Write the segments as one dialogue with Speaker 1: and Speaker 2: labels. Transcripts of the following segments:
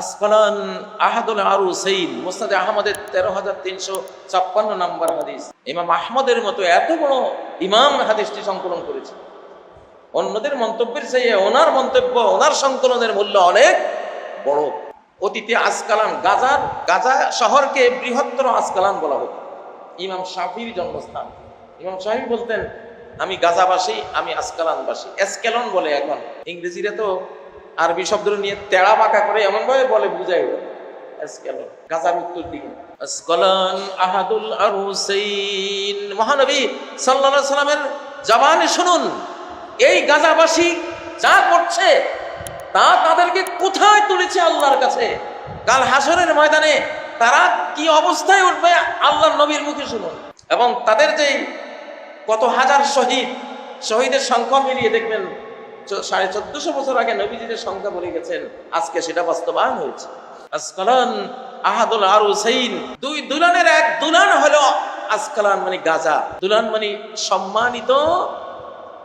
Speaker 1: আসফালান আহাদুল আরু chain মুস্তাদে আহমদের তেরো হাজার তিনশো ছাপ্পান্ন নম্বর হাদিস। ইমাম আহমদের মতো এত বড় ইমাম হাদিসটি সংকলন করেছে। অন্যদের মন্তব্যের চেয়ে ওনার মন্তব্য, ওনার সংকলনের মূল্য অনেক বড়। অতীতে আসকালান গাজার, গাজা শহরকে বৃহত্তর আসকালান বলা হতো। ইমাম শাফির জন্মস্থান। ইমাম শাফি বলতেন, আমি গাজাবাসী, আমি আসকালানবাসী। এসকেলন বলে এখন। ইংরেজিরা তো আরবি শব্দ নিয়ে তেড়া বাঁকা করে এমন ভাবে বলে, বুঝাই গাজার আহাদুল মহানবী সাল্লাল্লাহু সাল্লামের শুনুন, এই যা করছে, তা তাদেরকে কোথায় তুলেছে আল্লাহর কাছে? কাল ময়দানে তারা কি অবস্থায় উঠবে, আল্লাহর নবীর মুখে শুনুন। এবং তাদের যেই কত হাজার শহীদ, শহীদের সংখ্যা মিলিয়ে দেখবেন সাড়ে চোদ্দশো বছর আগে নবীজিদের সংখ্যা বলে গেছেন, আজকে সেটা বাস্তবায়ন হয়েছে। আসকালান আহাদুল আর হুসাইন দুই দুলানের এক দুলান হলো আসকালান মানে গাজা। দুলান মানে সম্মানিত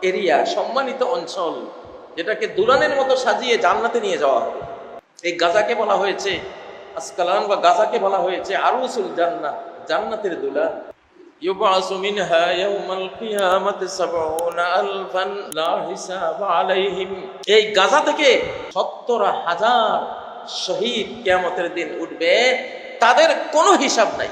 Speaker 1: এরিয়া, সম্মানিত অঞ্চল, যেটাকে দুলানের মতো সাজিয়ে জান্নাতে নিয়ে যাওয়া হবে। এই গাজাকে বলা হয়েছে, আসকালান বা গাজাকে বলা হয়েছে আরুসুল জান্নাত জান্নাতের দুলান। يبعث منها يوم القيامة سبعون ألفا لا حساب عليهم এই গাজা থেকে সত্তর হাজার শহীদ কেয়ামতের দিন উঠবে তাদের কোনো হিসাব নাই